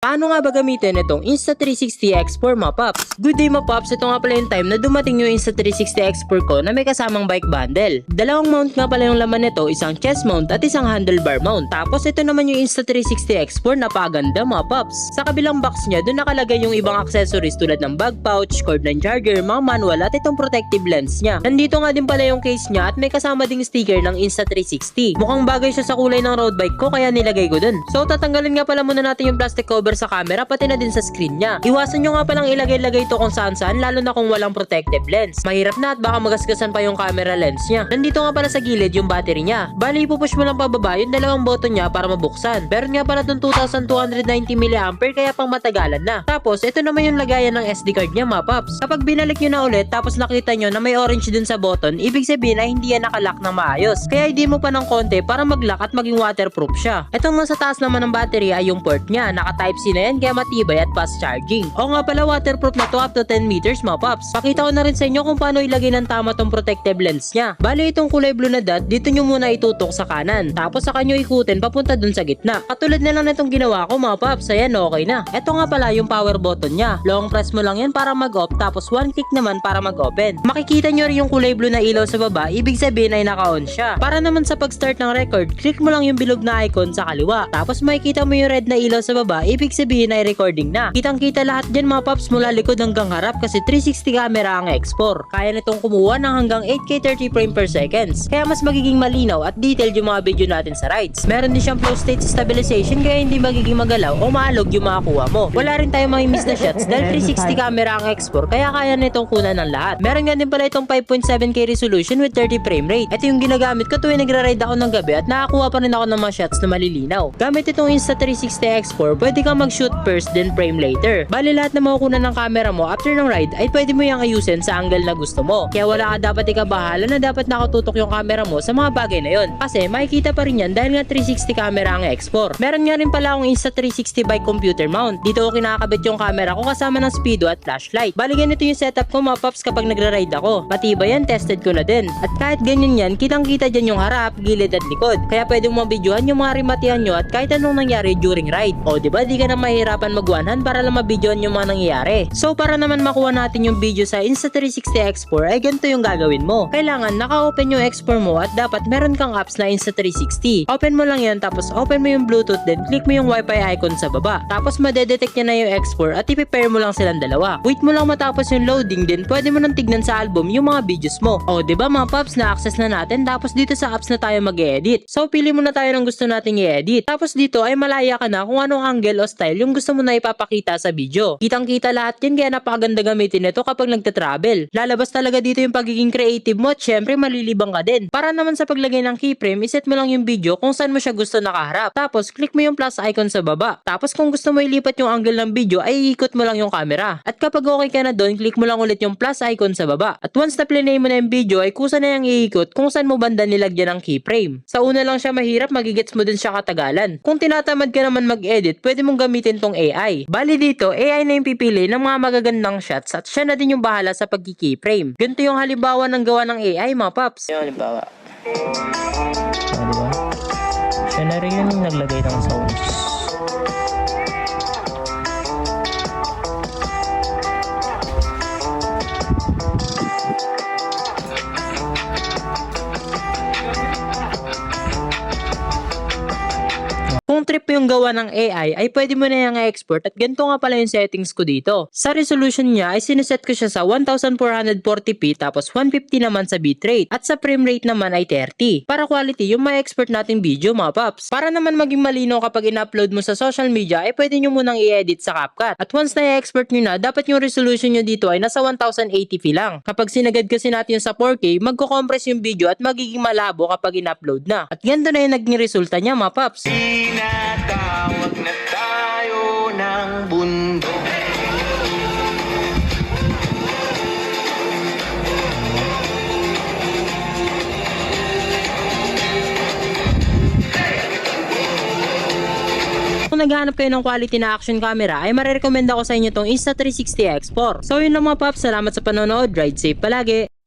Paano nga ba gamitin itong Insta360 X4 mga paps? Good day mga paps, ito nga pala yung time na dumating yung Insta360 X4 ko na may kasamang bike bundle. Dalawang mount nga pala yung laman nito, isang chest mount at isang handlebar mount. Tapos ito naman yung Insta360 X4 napaganda mga paps. Sa kabilang box niya, doon nakalagay yung ibang accessories tulad ng bag pouch, cord ng charger, mga manual at itong protective lens niya. Nandito nga din pala yung case niya at may kasama ding sticker ng Insta360. Mukhang bagay siya sa kulay ng road bike ko kaya nilagay ko dun. So tatanggalin nga pala muna natin yung plastic cover sa camera pati na din sa screen niya. Iwasan nyo nga palang ilagay-lagay ito kung saan saan lalo na kung walang protective lens. Mahirap na at baka magasgasan pa yung camera lens niya. Nandito nga pala sa gilid yung battery niya. Bali ipupush mo lang pababa yung dalawang button niya para mabuksan. Meron nga pala itong 2290 mAh kaya pang matagalan na. Tapos ito naman yung lagayan ng SD card niya mga paps. Kapag binalik nyo na ulit tapos nakita nyo na may orange dun sa button, ibig sabihin ay hindi yan nakalock ng maayos. Kaya hindi mo pa ng konti para mag-lock at maging waterproof siya. Itong nasa taas naman ng battery ay yung port niya. Naka type C na yan kaya matibay at fast charging. O nga pala waterproof na to up to 10 meters mga paps. Pakita ko na rin sa inyo kung paano ilagay ng tama tong protective lens niya. Bali itong kulay blue na dot, dito nyo muna itutok sa kanan. Tapos sa kanyo ikutin papunta dun sa gitna. Katulad na lang nitong ginawa ko mga paps. Ayan okay na. Ito nga pala yung power button niya. Long press mo lang yan para mag-off tapos one click naman para mag-open. Makikita nyo rin yung kulay blue na ilaw sa baba, ibig sabihin ay naka-on siya. Para naman sa pag-start ng record, click mo lang yung bilog na icon sa kaliwa. Tapos makikita mo yung red na ilaw sa baba, ibig sabihin ay recording na. Kitang kita lahat dyan mga paps mula likod hanggang harap kasi 360 camera ang X4. Kaya nitong kumuha ng hanggang 8K 30 frame per seconds. Kaya mas magiging malinaw at detailed yung mga video natin sa rides. Meron din siyang flow state stabilization kaya hindi magiging magalaw o maalog yung makakuha mo. Wala rin tayong mamimiss na shots dahil 360 camera ang X4 kaya kaya nitong kunan ng lahat. Meron nga din pala itong 5.7K resolution with 30 frame rate. Ito yung ginagamit ko tuwing nagra-ride ako ng gabi at nakakuha pa rin ako ng mga shots na malilinaw. Gamit itong Insta360 X4, pwede kang mag-shoot first then frame later. Bali lahat na makukunan ng camera mo after ng ride ay pwede mo yung ayusin sa angle na gusto mo. Kaya wala ka dapat ikabahala na dapat nakatutok yung camera mo sa mga bagay na yon. Kasi makikita pa rin yan dahil nga 360 camera ang X4. Meron nga rin pala akong Insta360 bike computer mount. Dito ko kinakabit yung camera ko kasama ng speedo at flashlight. Bali ganito yung setup ko mga paps kapag nagra-ride ako. Matibay yan, tested ko na din. At kahit ganyan yan, kitang kita dyan yung harap, gilid at likod. Kaya pwede mo mabidyohan yung mga rimatihan nyo at kahit anong nangyari during ride. O di ba di ka na mahirapan mag-100 para lang mabidyohan yung mga nangyayari. So para naman makuha natin yung video sa Insta360 X4 ay ganito yung gagawin mo. Kailangan naka-open yung X4 mo at dapat meron kang apps na Insta360. Open mo lang yan tapos open mo yung Bluetooth then click mo yung Wi-Fi icon sa baba. Tapos madedetect niya na yung X4 at i-pair mo lang silang dalawa. Wait mo lang matapos yung loading din pwede mo nang tignan sa album yung mga videos mo. O ba mga paps na access na natin tapos dito sa apps na tayo mag-edit. So pili muna tayo ng gusto nating i-edit. Tapos dito ay malaya ka na kung anong angle o style yung gusto mo na ipapakita sa video. Kitang kita lahat yan kaya napakaganda gamitin ito kapag nagta-travel. Lalabas talaga dito yung pagiging creative mo at syempre malilibang ka din. Para naman sa paglagay ng keyframe, iset mo lang yung video kung saan mo siya gusto nakaharap. Tapos click mo yung plus icon sa baba. Tapos kung gusto mo ilipat yung angle ng video ay iikot mo lang yung camera. At kapag okay ka na doon, click mo lang ulit yung plus icon sa baba. At once na play mo na yung video ay kusa na yung iikot kung saan mo banda nilagyan ng keyframe. Sa una lang siya mahirap, magigets mo din siya katagalan. Kung tinatamad ka naman mag-edit, pwede mong gamitin tong AI. Bali dito, AI na yung pipili ng mga magagandang shots at siya na din yung bahala sa pagki-keyframe. Ganito yung halimbawa ng gawa ng AI mga paps. Yung halimbawa. O, diba? Siya na rin yung naglagay ng sounds. Trip mo yung gawa ng AI, ay pwede mo na yung export at ganito nga pala yung settings ko dito. Sa resolution niya ay sineset ko siya sa 1440p tapos 150 naman sa bitrate at sa frame rate naman ay 30. Para quality yung may export nating video mga paps. Para naman maging malinaw kapag in-upload mo sa social media ay pwede nyo munang i-edit sa CapCut. At once na i-export nyo na, dapat yung resolution nyo dito ay nasa 1080p lang. Kapag sinagad kasi natin yung sa 4K, magko-compress yung video at magiging malabo kapag in-upload na. At ganito na yung naging resulta niya mga paps. Tinatawag na tayo ng bundok Kung naghahanap kayo ng quality na action camera, ay marerecommend ako sa inyo tong Insta360 X4. So yun lang mga paps, salamat sa panonood, ride safe palagi!